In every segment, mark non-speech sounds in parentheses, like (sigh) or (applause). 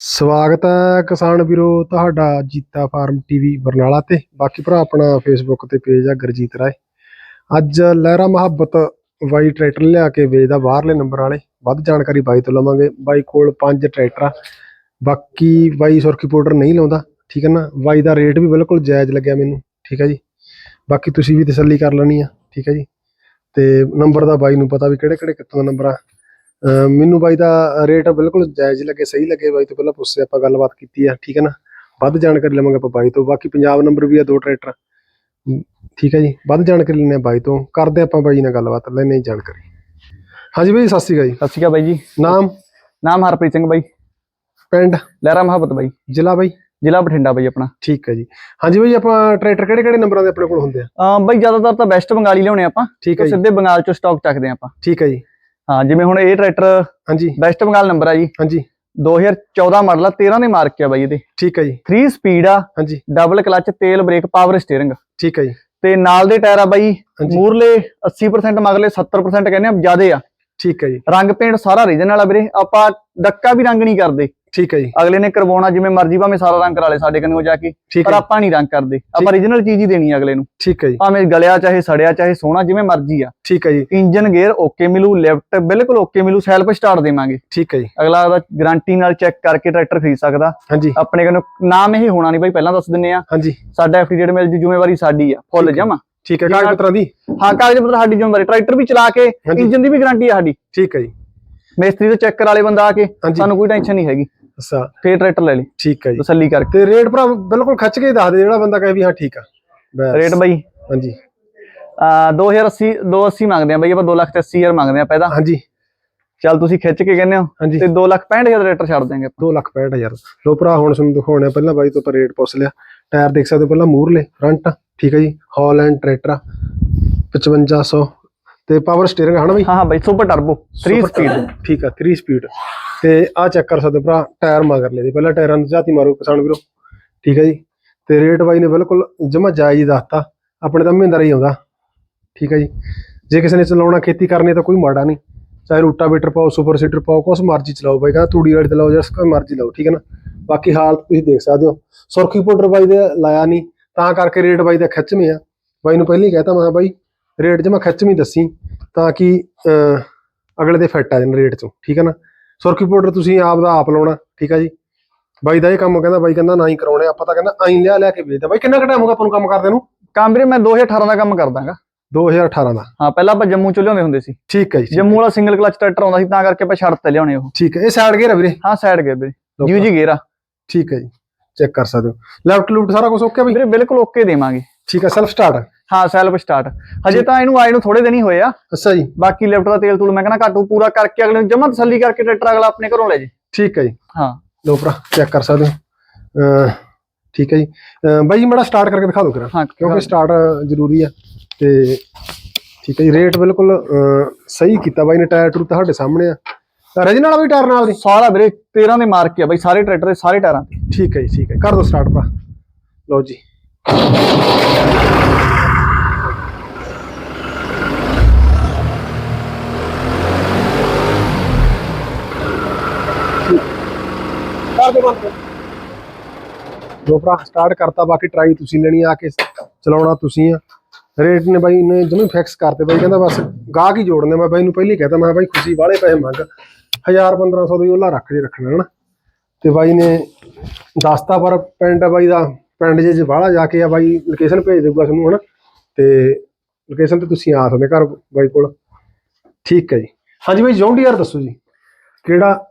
ਸਵਾਗਤ ਹੈ ਕਿਸਾਨ ਵੀਰੋ ਤੁਹਾਡਾ ਜੀਤਾ ਫਾਰਮ ਟੀਵੀ ਬਰਨਾਲਾ ਤੇ। ਬਾਕੀ ਭਰਾ ਆਪਣਾ ਫੇਸਬੁੱਕ ਤੇ ਪੇਜ ਆ ਗੁਰਜੀਤ ਰਾਏ। ਅੱਜ ਲਹਿਰਾ ਮੁਹੱਬਤ ਵਾਈ ਟਰੈਕਟਰ ਲਿਆ ਕੇ ਵੇਚਦਾ ਬਾਹਰਲੇ ਨੰਬਰ ਵਾਲੇ। ਵੱਧ ਜਾਣਕਾਰੀ ਬਾਈ ਤੋਂ ਲਵਾਂਗੇ। ਬਾਈ ਕੋਲ ਪੰਜ ਟਰੈਕਟਰ। ਆ ਬਾਕੀ ਬਾਈ ਸੁਰਖੀ ਪਾਊਡਰ ਨਹੀਂ ਲਾਉਂਦਾ। ਠੀਕ ਹੈ ਨਾ? ਬਾਈ ਦਾ ਰੇਟ ਵੀ ਬਿਲਕੁਲ ਜਾਇਜ਼ ਲੱਗਿਆ ਮੈਨੂੰ। ਠੀਕ ਹੈ ਜੀ? ਬਾਕੀ ਤੁਸੀਂ ਵੀ ਤਸੱਲੀ ਕਰ ਲੈਣੀ ਆ। ਠੀਕ ਹੈ ਜੀ? ਤੇ ਨੰਬਰ ਦਾ ਬਾਈ ਨੂੰ ਪਤਾ ਵੀ ਕਿਹੜੇ ਕਿਹੜੇ ਕਿੱਥੋਂ ਦਾ ਨੰਬਰ ਆ। ਮੈਨੂੰ ਬਾਈ ਦਾ ਰੇਟ ਬਿਲਕੁਲ ਜਾਇਜ਼ ਲੱਗੇ ਸਹੀ ਲੱਗੇ। ਬਾਈ ਤੋਂ ਪਹਿਲਾਂ ਪੁੱਛੇ ਆਪਾਂ ਗੱਲਬਾਤ ਕੀਤੀ ਆ ਠੀਕ ਹੈ ਨਾ? ਵੱਧ ਜਾਣਕਾਰੀ ਲਵਾਂਗੇ ਆਪਾਂ ਬਾਈ ਤੋਂ। ਬਾਕੀ ਪੰਜਾਬ ਨੰਬਰ ਵੀ ਆ ਦੋ ਟਰੈਕਟਰ। ਠੀਕ ਹੈ ਜੀ ਵੱਧ ਜਾਣਕਾਰੀ ਲੈਣੇ ਬਾਈ ਤੋਂ। ਕਰਦੇ ਆਪਾਂ ਬਾਈ ਨਾਲ ਗੱਲਬਾਤ ਲੈਣੇ ਜਾਣਕਾਰੀ। ਹਾਂਜੀ ਬਾਈ ਸਤਿ ਸ਼੍ਰੀ ਅਕਾਲ ਜੀ। ਸਤਿ ਸ਼੍ਰੀ ਅਕਾਲ ਬਾਈ ਜੀ। ਨਾਮ? ਨਾਮ ਹਰਪ੍ਰੀਤ ਸਿੰਘ ਬਾਈ। ਪਿੰਡ? ਲਹਿਰਾ ਮੁਹੱਬਤ ਬਾਈ। ਜ਼ਿਲ੍ਹਾ ਬਾਈ? ਜ਼ਿਲ੍ਹਾ ਬਠਿੰਡਾ ਬਾਈ ਆਪਣਾ। ਠੀਕ ਹੈ ਜੀ। ਹਾਂਜੀ ਬਾਈ ਆਪਾਂ ਟਰੈਕਟਰ ਕਿਹੜੇ ਕਿਹੜੇ ਨੰਬਰਾਂ ਦੇ ਆਪਣੇ ਕੋਲ ਹੁੰਦੇ ਆ? ਬਾਈ ਜ਼ਿਆਦਾਤਰ ਤਾਂ ਵੈਸਟ ਬੰਗਾਲੀ ਲਿਆਉਣੇ ਆਪਾਂ। ਠੀਕ ਹੈ ਸਿੱਧੇ ਬੰਗਾਲ ਚੋਂ ਸਟਾਕ ਚੱਕਦੇ ਆਪਾਂ। ਠੀਕ ਹੈ ਜੀ। ਹਾਂ ਜਿਵੇਂ ਹੁਣ ਇਹ ਟਰੈਕਟਰ ਹਾਂਜੀ। ਵੈਸਟ ਬੰਗਾਲ ਨੰਬਰ ਆ ਜੀ। ਹਾਂਜੀ। 2014 ਮਾਡਲ ਆ 13 ਦੇ ਮਾਰਕ ਆ ਬਾਈ ਇਹਦੇ। ਠੀਕ ਹੈ ਜੀ। 3 ਸਪੀਡ ਆ ਹਾਂਜੀ। ਡਬਲ ਕਲਚ ਤੇਲ ਬ੍ਰੇਕ ਪਾਵਰ ਸਟੀਅਰਿੰਗ ਠੀਕ ਹੈ ਜੀ। ਤੇ ਨਾਲ ਦੇ ਟਾਇਰ ਆ ਬਾਈ ਮੂਰਲੇ 80% ਮਗਲੇ 70% ਕਹਿੰਦੇ ਆ ਜਿਆਦੇ ਆ। ਠੀਕ ਹੈ ਜੀ। ਰੰਗ ਪੇਂਟ ਸਾਰਾ ਰੀਜਨਲ ਆ ਵੀਰੇ। ਆਪਾਂ ਡੱਕਾ ਵੀ ਰੰਗ ਨਹੀਂ ਕਰਦੇ। ਠੀਕ ਹੈ ਜੀ। ਅਗਲੇ ਨੇ ਕਰਵਾਉਣਾ ਜਿਵੇਂ ਮਰਜ਼ੀ ਭਾਵੇਂ ਸਾਰਾ ਰੰਗ ਕਰਾ ਲੇ ਸਾਡੇ ਕਨੇ ਜਾ ਕੇ ਪਰ ਆਪਾਂ ਨਹੀਂ ਰੰਗ ਕਰਦੇ। ਆਪਾਂ ਰੀਜਨਲ ਚੀਜ਼ ਹੀ ਦੇਣੀ ਅਗਲੇ ਨੂੰ। ਠੀਕ ਹੈ ਜੀ। ਭਾਵੇਂ ਗਲਿਆ ਚਾਹੇ ਸੜਿਆ ਚਾਹੇ ਸੋਹਣਾ ਜਿਵੇਂ ਮਰਜ਼ੀ ਆ। ਠੀਕ ਹੈ ਜੀ। ਇੰਜਨ ਗੇਅਰ ਓਕੇ ਮਿਲੂ ਲੈਫਟ ਬਿਲਕੁਲ ਓਕੇ ਮਿਲੂ ਸੈਲਫ ਸਟਾਰਟ ਦੇਵਾਂਗੇ। ਠੀਕ ਹੈ ਜੀ। ਅਗਲਾ ਦਾ ਗਾਰੰਟੀ ਨਾਲ ਚੈੱਕ ਕਰਕੇ ਟਰੈਕਟਰ ਖਰੀਦ ਸਕਦਾ। ਹਾਂਜੀ। ਆਪਣੇ ਕੋਲ ਨਾਮ ਇਹ ਹੋਣਾ ਨਹੀਂ ਬਾਈ ਪਹਿਲਾਂ ਦੱਸ ਦਿੰਨੇ ਆ। ਹਾਂਜੀ। ਸਾਡਾ ਐਫੀਡੇਟ ਮਿਲ ਦੀ ਜ਼ਿੰਮੇਵਾਰੀ ਸਾਡੀ ਆ ਫੁੱਲ। ਜਮਾ। ਠੀਕ ਹੈ ਕਾਗਜ਼ ਪੱਤਰਾਂ ਦੀ। ਹਾਂ ਕਾਗਜ਼ ਪੱਤਰ ਸਾਡੀ ਜ਼ਿੰਮੇਵਾਰੀ ਟਰੈਕਟਰ ਵੀ ਚਲਾ ਕੇ। ਇੰਜਨ ਦੀ ਵੀ ਗਾਰੰਟੀ ਆ ਸਾਡੀ। ਠੀਕ ਹੈ ਜੀ। ਮਿਸਤਰੀ ਤੋਂ ਚੈੱਕ ਕਰਾ ਲੇ ਬੰਦਾ ਆ ਕੇ ਸਾਨੂੰ ਕੋਈ ਟੈਨਸ਼ਨ ਨਹੀਂ ਹੈਗੀ। ਅੱਛਾ। ਫੇਰ ਟਰੈਕਟਰ ਲੈ ਲਈ। ਠੀਕ ਹੈ ਜੀ। ਤਸੱਲੀ ਕਰਕੇ। ਤੇ ਰੇਟ ਭਰਾ ਬਿਲਕੁਲ ਖੱਚ ਕੇ ਦੱਸ ਦੇ ਜਿਹੜਾ ਬੰਦਾ ਕਹੇ ਵੀ ਹਾਂ ਠੀਕ ਆ। ਰੇਟ ਬਾਈ। ਹਾਂਜੀ। ਆ 2080 280 ਮੰਗਦੇ ਆ ਬਾਈ ਆਪਾਂ 2 ਲੱਖ ਤੇ 80 ਹਜ਼ਾਰ ਮੰਗਦੇ ਆ ਪਹਿਲਾਂ ਹਾਂਜੀ। ਚੱਲ ਤੁਸੀਂ ਖਿੱਚ ਕੇ ਕਹਿੰਦੇ ਹੋ। ਤੇ 2 ਲੱਖ 65 ਹਜ਼ਾਰ ਟਰੈਕਟਰ ਛੱਡ ਦਿਆਂਗੇ 2 ਲੱਖ 65000 ਲੋ ਭਰਾ ਹੁਣ ਤੁਹਾਨੂੰ ਦਿਖਾਉਣੇ ਪਹਿਲਾਂ ਬਾਈ ਤੋਂ ਆਪਾਂ ਰੇਟ ਪੁੱਛ ਲਿਆ। ਟਾਇਰ ਦੇਖ ਸਕਦੇ ਹੋ ਪਹਿਲਾਂ ਮੂਰਲੇ ਫਰੰਟ ਠੀਕ ਹੈ ਜੀ। ਹਾਲੈਂਡ ਟਰੈਕਟਰ ਆ, 5500 ਤੇ ਪਾਵਰ ਸਟੀਅਰਿੰਗ ਹਨਾ ਬਈ? ਹਾਂ ਹਾਂ ਬਾਈ ਸੁਪਰ ਟਰਬੋ 3 Super ਸਪੀਡ ਠੀਕ ਆ 3 ਸਪੀਡ ਤੇ ਆ ਚੈੱਕ ਕਰ ਸਕਦੇ ਭਰਾ ਟਾਇਰ ਮਗਰ ਲੈ ਦੇ ਪਹਿਲਾਂ ਟਾਇਰਾਂ ਨੂੰ ਝਾਤੀ ਮਾਰੋ ਕਿਸਾਨ ਵੀਰੋ। ਠੀਕ ਹੈ ਜੀ? ਤੇ ਰੇਟ ਬਾਈ ਨੇ ਬਿਲਕੁਲ ਜਮਾ ਜਾਇਜ਼ ਦੱਸਤਾ। ਆਪਣੇ ਤਾਂ ਮਹਿੰਦਰ ਹੀ ਆਉਂਦਾ। ਠੀਕ ਹੈ ਜੀ? ਜੇ ਕਿਸੇ ਨੇ ਚਲਾਉਣਾ ਖੇਤੀ ਕਰਨੀ ਤਾਂ ਕੋਈ ਮਾੜਾ ਨਹੀਂ। ਚਾਹੇ ਰੂਟਾਵੇਟਰ ਪਾਓ ਸੁਪਰ ਸੀਟਰ ਪਾਓ ਕੁਛ ਮਰਜ਼ੀ ਚਲਾਓ ਬਾਈ ਕਹਿੰਦਾ ਤੂੜੀ ਵਾਲੀ ਤੇ ਲਾਓ ਜਾਂ ਕੋਈ ਮਰਜ਼ੀ ਲਾਓ ਠੀਕ ਹੈ ਨਾ? ਬਾਕੀ ਹਾਲਤ ਤੁਸੀਂ ਦੇਖ ਸਕਦੇ ਹੋ। ਸੁਰਖੀ ਪਾਊਡਰ ਬਾਈ ਦੇ ਲਾਇਆ ਨਹੀਂ ਤਾਂ ਕਰਕੇ ਰੇਟ ਬਾਈ ਦਾ ਖਿੱਚਵੇਂ ਆ। ਬਾਈ ਨੂੰ ਪਹਿਲਾਂ ਹੀ ਕਹਿਤਾ ਮੈਂ ਕਿਹਾ ਬਾਈ ਰੇਟ ਜਮਾ ਖਿੱਚਵੀਂ ਦੱਸੀ ਤਾਂ ਕਿ ਅਹ, ਅਗਲੇ ਦੇ ਫਿੱਟ ਆ ਜਾਣ ਰੇਟ ਚੋਂ ਠੀਕ ਹੈ ਨਾ? ਸੁਰਖੀ ਪਾਊਡਰ ਤੁਸੀਂ ਆਪ ਦਾ ਆਪ ਲਾਉਣਾ ਠੀਕ ਹੈ ਜੀ। ਬਾਈ ਦਾ ਇਹ ਕੰਮ ਕਹਿੰਦਾ ਬਾਈ ਕਹਿੰਦਾ ਨਾ ਹੀ ਕਰਾਉਣੇ ਆਪਾਂ ਤਾਂ ਕਹਿੰਦਾ ਆਈ ਲਿਆ ਲਿਆ ਕੇ ਵੇਚਦਾ ਬਾਈ ਕਿੰਨਾ ਕੁ ਟਾਈਮ ਹੋ ਗਿਆ ਆਪਾਂ ਨੂੰ ਕੰਮ ਕਰਦੇ ਨੂੰ? ਕੰਮ ਵੀਰੇ ਮੈਂ 2018 ਦਾ ਕੰਮ ਕਰਦਾਗਾ 2018 ਦਾ ਹਾਂ ਪਹਿਲਾਂ ਆਪਾਂ ਜੰਮੂ ਚ ਲਿਆਉਂਦੇ ਹੁੰਦੇ ਸੀ। ਠੀਕ ਹੈ ਜੀ ਜੰਮੂ ਵਾਲਾ ਸਿੰਗਲ ਕਲਚ ਟਰੈਕਟਰ ਆਉਂਦਾ ਸੀ ਤਾਂ ਕਰਕੇ ਆਪਾਂ ਛੱਡ ਤੇ ਲਿਆਉਣੇ ਉਹ। ਠੀਕ ਹੈ ਇਹ ਸਾਈਡ ਗੇਅਰ ਆ ਵੀਰੇ? ਹਾਂ ਸਾਈਡ ਗਏ ਵੀਰੇ। ਜੀ ਗੇਅਰ ਆ। ਠੀਕ ਹੈ ਜੀ ਚੈੱਕ ਕਰ ਸਕਦੇ ਹੋ। ਲੈਫਟ ਲੂਟ ਸਾਰਾ ਕੁਝ ਓਕੇ ਬਈ? ਵੀਰੇ ਬਿਲਕੁਲ ਓਕੇ ਦੇਵਾਂਗੇ। ਠੀਕ ਹੈ ਸੈਲਫ ਸਟਾਰਟ ਹਾਂ ਸੈਲਫ ਸਟਾਰਟ ਹਜੇ ਤਾਂ ਇਹਨੂੰ ਆਏ ਨੂੰ ਥੋੜੇ ਦਿਨ ਹੀ ਹੋਏ ਆ। ਅੱਛਾ ਜੀ। ਬਾਕੀ ਲਿਫਟ ਦਾ ਤੇਲ ਤੂਲ ਮੈਂ ਕਹਿੰਦਾ ਘਾਟੂ ਪੂਰਾ ਕਰਕੇ ਅਗਲੇ ਨੂੰ ਜਮਾ ਤਸੱਲੀ ਕਰਕੇ ਟਰੈਕਟਰ ਅਗਲਾ ਆਪਣੇ ਘਰੋਂ ਲੈ ਜੇ। ਠੀਕ ਹੈ ਜੀ। ਹਾਂ। ਲੋ ਭਰਾ ਚੈੱਕ ਕਰ ਸਕਦੇ ਹੋ। ਠੀਕ ਹੈ ਜੀ। ਬਾਈ ਜੀ ਮੜਾ ਸਟਾਰਟ ਕਰਕੇ ਦਿਖਾ ਦਿਓ ਕਿਰਾ। ਕਿਉਂਕਿ ਸਟਾਰਟ ਜ਼ਰੂਰੀ ਆ ਤੇ ਠੀਕ ਹੈ ਜੀ ਰੇਟ ਬਿਲਕੁਲ ਸਹੀ ਕੀਤਾ ਬਾਈ ਨੇ ਟਾਇਰ ਟੂਰ ਤੁਹਾਡੇ ਸਾਹਮਣੇ ਆ। ਰਜਨ ਵਾਲਾ ਵੀ ਟਾਇਰ ਨਾਲ ਦੀ? ਸਾਰਾ ਵੀਰੇ 13 ਦੇ ਮਾਰਕ ਆ ਬਾਈ ਸਾਰੇ ਟਰੈਕਟਰ ਦੇ ਸਾਰੇ ਟਾਇਰਾਂ ਤੇ। ਠੀਕ ਹੈ ਜੀ ਠੀਕ ਹੈ। ਕਰ ਦੋ ਸਟਾਰਟ ਭਰਾ। ਲਓ ਜੀ। ਕਰ ਦੋ ਬੰਦ। ਦੋ ਸਟਾਰਟ ਕਰਤਾ, ਬਾਕੀ ਟਰਾਈ ਤੁਸੀਂ ਲੈਣੀ ਆ ਕੇ ਚਲਾਉਣਾ ਤੁਸੀਂ ਆ। ਰੇਟ ਨੇ ਬਾਈ ਨੇ ਜਮੀ ਫਿਕਸ ਕਰਤੇ ਬਾਈ, ਕਹਿੰਦਾ ਬਸ ਗਾਹਕ ਹੀ ਜੋੜਨੇ ਮੈਂ ਬਾਈ ਨੂੰ ਪਹਿਲਾਂ ਹੀ ਕਹਿਤਾ, ਮੈਂ ਕਿਹਾ ਬਾਈ ਖੁਸ਼ੀ ਵਾਲੇ ਪੈਸੇ ਮੰਗ। 1000 1500 ਦੀ ਉਹਲਾ ਰੱਖ ਜੇ ਰੱਖਣਾ ਹਨਾ ਤੇ ਬਾਈ ਨੇ ਦੱਸਤਾ ਪਰ ਪਿੰਡ ਬਾਈ ਦਾ ਪਿੰਡ ਜੇ ਬਾਹਲਾ ਜਾ ਕੇ ਆ ਬਾਈ ਲੋਕੇਸ਼ਨ ਭੇਜ ਦੇਊਗਾ ਤੁਹਾਨੂੰ ਹਨਾ? ਤੇ ਲੋਕੇਸ਼ਨ ਤੇ ਤੁਸੀਂ ਆ ਸਕਦੇ ਘਰ ਬਾਈ ਕੋਲ। ਠੀਕ ਹੈ ਜੀ। ਹਾਂਜੀ ਬਾਈ ਜੌਂਡੀਆਰ ਦੱਸੋ ਜੀ। ਕਿਹੜਾ?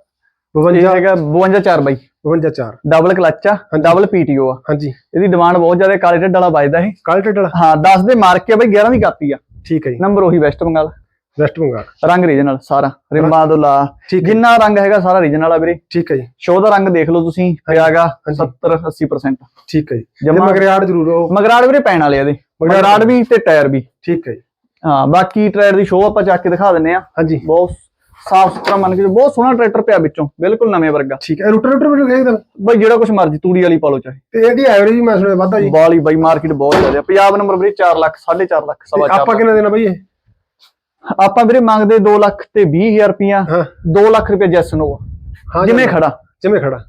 ਇਹ 52 ਹੈਗਾ 52 ਬਾਈ। 52 ਡਬਲ ਕਲਚ ਆ ਡਬਲ ਪੀਟੀਓ ਆ। ਹਾਂਜੀ। ਇਹਦੀ ਡਿਮਾਂਡ ਬਹੁਤ ਜ਼ਿਆਦਾ ਕਾਲੇ ਢੱਡ ਵਾਲਾ ਵੱਜਦਾ ਇਹ। ਕਾਲ ਟੇਡਲ ਹਾਂ 10 ਦੇ ਮਾਰਕ ਆ ਬਾਈ 11 ਦੀ ਕਾਪੀ ਆ। ਠੀਕ ਹੈ ਜੀ। ਨੰਬਰ ਉਹੀ ਵੈਸਟ ਬੰਗਾਲ ਵੈਸਟ ਬੰਗਾਲ ਰੰਗ ਰੀਜਨਲ ਸਾਰਾ। ਲਾ ਠੀਕ ਹੈ। ਜਿੰਨਾ ਰੰਗ ਹੈਗਾ ਸਾਰਾ ਰੀਜਨਲ ਆ ਵੀਰੇ। ਠੀਕ ਹੈ ਜੀ। ਸ਼ੋ ਦਾ ਰੰਗ ਦੇਖ ਲਓ ਤੁਸੀਂ ਪਿਆਗਾ ਹਾਂਜੀ। 70 80% ਠੀਕ ਹੈ ਜੀ। ਜ਼ਰੂਰ ਹੋ ਮਗਰਾੜ ਵੀਰੇ ਪੈਣ ਵਾਲੇ ਆ ਇਹਦੇ। ਮਗਰਾੜ ਵੀ ਤੇ ਟਾਇਰ ਵੀ। ਠੀਕ ਹੈ ਜੀ। ਹਾਂ ਬਾਕੀ ਟਾਇਰ ਦੀ ਸ਼ੋ ਆਪਾਂ ਚੱਕ ਕੇ ਦਿਖਾ ਦਿੰਨੇ ਆ। ਹਾਂਜੀ। ਬਹੁਤ ਸਾਫ਼ ਸੁਥਰਾ ਮੰਨ ਕੇ ਬਹੁਤ ਸੋਹਣਾ ਟਰੈਕਟਰ ਪਿਆ ਵਿੱਚੋਂ ਬਿਲਕੁਲ ਨਵੇਂ ਵਰਗਾ। ਠੀਕ ਹੈ। ਰੂਟਰ ਰੂਟਰ ਵੀ ਖੇਦਾ ਬਈ ਜਿਹੜਾ ਕੁਝ ਮਰਜ਼ੀ ਤੂੜੀ ਵਾਲੀ ਪਾ ਲਓ ਚਾਹੇ। ਤੇ ਇਹਦੀ ਐਵਰੇਜ ਮੈਂ ਸੁਣਿਆ ਵਾਧਾ ਜੀ। ਬਾਲੀ ਬਾਈ ਮਾਰਕੀਟ ਬਹੁਤ ਜ਼ਿਆਦਾ। ਪੰਜਾਬ ਨੰਬਰ ਵੀਰੇ 4 ਲੱਖ 4.5 ਲੱਖ ਸਵਾ ਤੇ ਚਾਰ ਆਪਾਂ ਕਿੰਨਾ ਦੇਣਾ ਬਾਈ ਇਹ? ਆਪਾਂ ਵੀਰੇ ਮੰਗਦੇ 2 ਲੱਖ ਤੇ 20000 ਰੁਪਿਆ ਹਾਂ। 2 ਲੱਖ ਜੈਸਨ ਉਹ ਹਾਂ ਜਿਵੇਂ ਖੜਾ। ਜਿਵੇਂ ਖੜਾ।